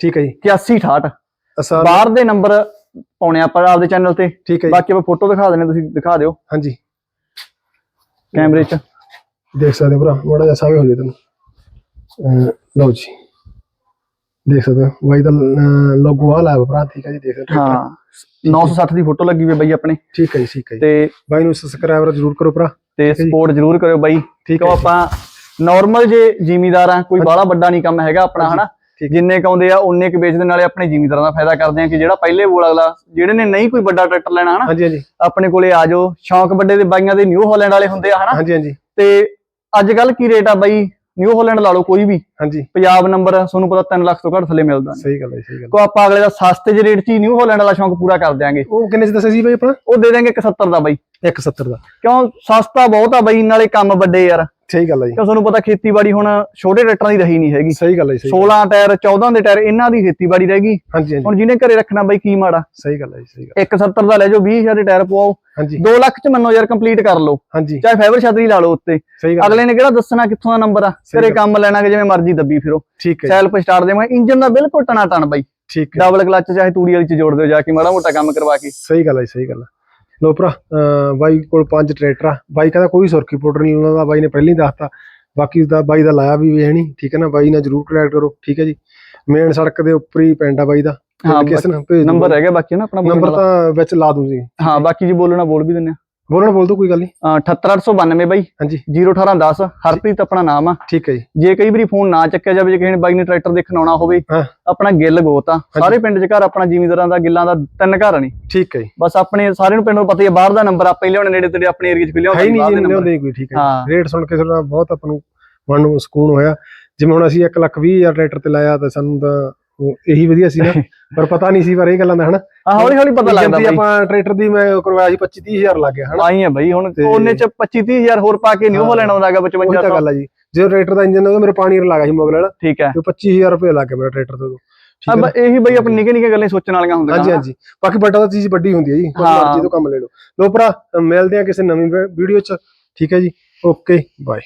ਠੀਕ ਹੈ ਜੀ। 8168 ਅਸਾਂ ਬਾਹਰ ਦੇ ਨੰਬਰ ਪਾਉਣੇ ਆਪਾਂ ਆਪਦੇ ਚੈਨਲ ਤੇ। ਠੀਕ ਹੈ ਜੀ। ਬਾਕੀ ਆਪਾਂ ਫੋਟੋ ਦਿਖਾ ਦਿੰਨੇ ਤੁਸੀਂ ਦਿਖਾ ਦਿਓ। ਹਾਂਜੀ। ਕੈਮਰੇ 'ਚ। ਦੇਖ ਸਕਦੇ ਹੋ ਭਰਾ ਮਾੜਾ ਜਿਹਾ ਸਾਵੇਂ ਹੋ ਜਾਏ ਤੈਨੂੰ। ਲਓ ਜੀ। ਦੇਖ ਸਕਦੇ ਹੋ। ਬਾਈ ਦਾ ਲੋਗੋ ਆ ਲਾਇਆ ਭਰਾ ਠੀਕ ਹੈ ਜੀ ਦੇਖ ਸਕਦੇ ਹੋ। ਹਾਂ 960 ਦੀ ਫੋਟੋ ਲੱਗੀ ਹੋਈ ਬਾਈ ਆਪਣੇ। ਠੀਕ ਹੈ ਜੀ ਠੀਕ ਹੈ ਤੇ ਬਾਈ ਨੂੰ ਸਬਸਕ੍ਰਾਈਬਰ ਜ਼ਰੂਰ ਕਰੋ ਭਰਾ। ਤੇ। ਸਪੋਰਟ ਜ਼ਰੂਰ ਕਰਿਓ ਬਾਈ। ਠੀਕ ਹੈ ਆਪਾਂ ਨਾਰਮਲ ਜੇ ਜ਼ਿਮੀਦਾਰ ਆ ਕੋਈ ਬਾਹਲਾ ਵੱਡਾ ਨਹੀਂ ਕੰਮ ਹੈਗਾ ਆਪਣਾ ਹਨਾ। ਜਿੰਨੇ ਕਾਉਂਦੇ ਆ ਉਨੇ ਕੁ ਵੇਚਦੇ ਨਾਲੇ ਆਪਣੇ ਜ਼ਿਮੀਦਾਰਾਂ ਦਾ ਫਾਇਦਾ ਕਰਦੇ ਆ ਕਿ ਜਿਹੜਾ ਪਹਿਲੇ ਬੋਲ ਅਗਲਾ ਜਿਹੜੇ ਨੇ ਨਹੀਂ ਕੋਈ ਵੱਡਾ ਟਰੈਕਟਰ ਲੈਣਾ ਹਨਾ? ਹਾਂਜੀ ਹਾਂਜੀ। ਆਪਣੇ ਕੋਲੇ ਆ ਜਾਓ। ਸ਼ੌਂਕ ਵੱਡੇ ਦੇ ਬਾਈਆਂ ਦੇ ਨਿਊ ਹਾਲੈਂਡ ਵਾਲੇ ਹੁੰਦੇ ਆ ਹਨਾ? ਹਾਂਜੀ ਹਾਂਜੀ। ਤੇ ਅੱਜ ਕੱਲ ਕੀ ਰੇਟ ਆ ਬਾਈ? ਨਿਊ ਹਾਲੈਂਡ ਲਾ ਲਓ ਕੋਈ ਵੀ। ਹਾਂਜੀ। ਪੰਜਾਬ ਨੰਬਰ ਤੁਹਾਨੂੰ ਪਤਾ 3 ਲੱਖ ਤੋਂ ਘੱਟ ਥੱਲੇ ਮਿਲਦਾ ਨਹੀਂ। ਸਹੀ ਗੱਲ ਹੈ ਸਹੀ ਗੱਲ ਕੋ ਆਪਾਂ ਅਗਲੇ ਦਾ ਸਸਤੇ ਜਿਹੇ ਰੇਟ 'ਚ ਹੀ ਨਿਊ ਹਾਲੈਂਡ ਵਾਲਾ ਸ਼ੌਂਕ ਪੂਰਾ ਕਰ ਦਿਆਂਗੇ। ਉਹ ਕਿੰਨੇ ਚ ਦੱਸਿਆ ਸੀ ਬਾਈ ਆਪਣਾ? ਉਹ ਦੇ ਦਾਂਗੇ 71 ਦਾ ਬਾਈ। 170 ਦਾ। ਕਿਉਂ? ਸਸਤਾ ਬਹੁਤ ਆ ਬਾਈ ਨਾਲੇ ਕੰਮ ਵੱਡੇ ਯਾਰ। ਸਹੀ ਗੱਲ ਹੈ ਜੀ। ਕਿਉਂ ਤੁਹਾਨੂੰ ਪਤਾ ਖੇਤੀਬਾੜੀ ਹੁਣ ਛੋਟੇ ਟਰੈਕਟਰਾਂ ਦੀ ਰਹੀ ਨਹੀਂ ਹੈਗੀ। ਸਹੀ ਗੱਲ ਹੈ ਜੀ, ਸਹੀ 16 ਟਾਇਰ 14 ਦੇ ਟਾਇਰ ਇਹਨਾਂ ਦੀ ਖੇਤੀਬਾੜੀ ਰਹਿ ਗਈ। ਹਾਂਜੀ ਹਾਂਜੀ। ਹੁਣ ਜਿਹਨੇ ਘਰੇ ਰੱਖਣਾ ਬਾਈ ਕੀ ਮਾੜਾ। ਸਹੀ ਗੱਲ ਹੈ ਜੀ, ਸਹੀ ਗੱਲ 170 ਦਾ ਲੈ ਜਾਓ 20000 ਦੇ ਟਾਇਰ ਪਵਾਓ। ਹਾਂਜੀ। 2 ਲੱਖ ਚ ਮੰਨੋ ਯਾਰ ਕੰਪਲੀਟ ਕਰ ਲਓ। ਹਾਂਜੀ। ਚਾਹੇ ਫਾਈਬਰ ਛਤਰੀ ਲਾ ਲਓ ਉੱਤੇ। ਅਗਲੇ ਨੇ ਕਿਹੜਾ ਦੱਸਣਾ ਕਿੱਥੋਂ ਦਾ ਨੰਬਰ ਆ? ਘਰੇ। ਕੰਮ ਲੈਣਾ ਕਿ ਜਿਵੇਂ ਮਰਜ਼ੀ ਦੱਬੀ ਫਿਰੋ। ਠੀਕ ਹੈ ਸੈਲਫ ਸਟਾਰਟ ਦੇਵਾਂ। ਇੰਜਨ ਦਾ ਬਿਲਕੁਲ ਟਣਾ ਟਣ ਬਾਈ। ਠੀਕ ਹੈ ਡਬਲ ਕਲਚ ਚਾਹੇ ਤੂੜੀ ਵਾਲੀ ਚ ਜੋੜ ਦਿਓ ਜਾ ਕੇ ਮਾੜਾ ਮੋਟਾ ਕੰਮ ਕਰਵਾ ਕੇ। ਸਹੀ ਗੱਲ ਹੈ ਸਹੀ ਗੱਲ ਹੈ ਲੋ ਭਰਾ ਬਾਈ ਕੋਲ ਪੰਜ ਟਰੈਕਟਰ ਆ। ਬਾਈ ਕਹਿੰਦਾ ਕੋਈ ਸੁਰਖੀ ਪਾਊਡਰ ਨਹੀਂ ਉਹਨਾਂ ਦਾ ਬਾਈ ਨੇ ਪਹਿਲਾਂ ਹੀ ਦੱਸਤਾ। ਬਾਕੀ ਦਾ ਬਾਈ ਦਾ ਲਾਇਆ ਵੀ ਹੈ ਨਹੀਂ ਠੀਕ ਹੈ ਨਾ? ਬਾਈ ਨਾਲ ਜਰੂਰ ਕੰਟੈਕਟ ਕਰੋ ਠੀਕ ਹੈ ਜੀ? ਮੇਨ ਸੜਕ ਦੇ ਉੱਪਰ ਹੀ ਪਿੰਡ ਆ ਬਾਈ ਦਾ। ਹਾਂ, ਕਿਸ ਭੇਜ ਦਿਓ। ਨੰਬਰ ਹੈਗਾ ਬਾਕੀ ਨਾ ਆਪਣਾ ਨੰਬਰ। ਤਾਂ ਵਿੱਚ ਲਾ ਦੂੰ ਜੀ। ਹਾਂ ਬਾਕੀ ਜੀ ਬੋਲਣਾ ਬੋਲ ਵੀ ਦਿੰਨੇ ਆ। ਬੋਲਣ ਬੋਲ ਦੋ ਕੋਈ ਗੱਲ ਨਹੀਂ। 78892 ਬਾਈ। ਹਾਂਜੀ। 01810 ਹਰਪ੍ਰੀਤ ਆਪਣਾ ਨਾਮ ਆ। ਠੀਕ ਹੈ ਜੀ। ਜੇ ਕਈ ਵਾਰੀ ਫੋਨ ਨਾ ਚੱਕਿਆ ਜਾਵੇ ਜੇ ਕਿਸੇ ਨੇ ਬਾਈ ਨੇ ਟਰੈਕਟਰ ਦੇਖਣ ਆਉਣਾ ਹੋਵੇ ਹਾਂ। ਆਪਣਾ ਗਿੱਲ ਗੋਤ ਆ। ਸਾਰੇ ਪਿੰਡ 'ਚ ਘਰ ਆਪਣਾ ਜ਼ਿਮੀਂਦਾਰਾਂ ਦਾ ਗਿੱਲਾਂ ਦਾ ਤਿੰਨ ਘਰ ਨੇ। ਠੀਕ ਹੈ ਜੀ। ਬਸ ਆਪਣੇ ਸਾਰਿਆਂ ਨੂੰ ਪਿੰਡੋਂ ਪਤਾ ਹੀ ਬਾਹਰ ਦਾ ਨੰਬਰ ਆਪੇ ਲਿਆਉਣੇ ਨੇੜੇ ਤੇੜੇ ਆਪਣੇ ਏਰੀਆ 'ਚ ਵੀ ਹੈ ਹੀ ਲਿਆਉਂਦੇ ਨਹੀਂ ਜੀ ਲਿਆਉਂਦੇ ਕੋਈ ਠੀਕ ਹੈ ਹਾਂ। ਰੇਟ ਸੁਣ ਕੇ ਥੋੜਾ ਬਹੁਤ ਆਪਾਂ ਨੂੰ ਮਨ ਨੂੰ ਸਕੂਨ ਹੋਇਆ। ਜਿਵੇਂ ਹੁਣ ਅਸੀਂ 1 ਲੱਖ 20 ਹਜ਼ਾਰ ਟਰੈਕਟਰ ਤੇ ਲਾਇਆ ਤਾਂ ਸਾਨੂੰ ਤਾਂ ਇਹੀ ਵਧੀਆ ਸੀ ਨਾ (laughs) ਪਰ ਪਤਾ ਨਹੀਂ ਸੀ ਪਰ ਇਹ ਗੱਲਾਂ ਦਾ ਹਨਾ। ਹਾਂ ਹੌਲੀ ਹੌਲੀ ਪਤਾ ਲੱਗਦਾ ਬਾਈ। ਆਪਾਂ ਟਰੈਕਟਰ ਦੀ ਮੈਂ ਕਰਵਾਇਆ ਸੀ 25 30 ਹਜ਼ਾਰ ਲੱਗ ਗਿਆ ਹਨਾ। ਆਈ ਆ ਬਾਈ ਹੁਣ ਉਹਨੇ 'ਚ 25 30 ਹਜ਼ਾਰ ਹੋਰ ਪਾ ਕੇ ਨਿਊ ਹਾਂ। ਹਾਲੈਂਡ ਆਉਂਦਾਗਾ ਉਹੀ ਤਾਂ 55 ਗੱਲ ਆ ਜੀ। ਜਦੋਂ ਟਰੈਕਟਰ ਦਾ ਇੰਜਨ ਉਹਦਾ ਮੇਰੇ ਪਾਣੀ ਲੱਗਾ ਸੀ ਮੋਗਲ ਵਾਲਾ। ਠੀਕ ਹੈ। ਤੇ 25000 ਰੁਪਏ ਲੱਗ ਗਿਆ ਮੇਰਾ ਟਰੈਕਟਰ ਤੋਂ ਠੀਕ ਆ ਹੈ ਇਹੀ ਬਾਈ ਆਪਣੀ ਨਿੱਕੇ ਨਿੱਕੇ ਗੱਲਾਂ ਹੀ ਸੋਚਣ ਵਾਲੀਆਂ ਹੁੰਦੀਆਂ ਹਾਂਜੀ। ਹਾਂਜੀ। ਬਾਕੀ ਬਟਾ ਤਾਂ ਚੀਜ਼ ਵੱਡੀ ਹੁੰਦੀ ਹੈ ਜੀ। ਹਾਂ। ਮਰਜ਼ੀ ਤੋਂ ਕੰਮ ਲੈ ਲਓ। ਲੋ ਭਰਾ ਮਿਲਦੇ ਆ ਕਿਸੇ ਨਵੀਂ ਵੀਡੀਓ ਚ। ਠੀਕ ਹੈ ਜੀ। Okay bye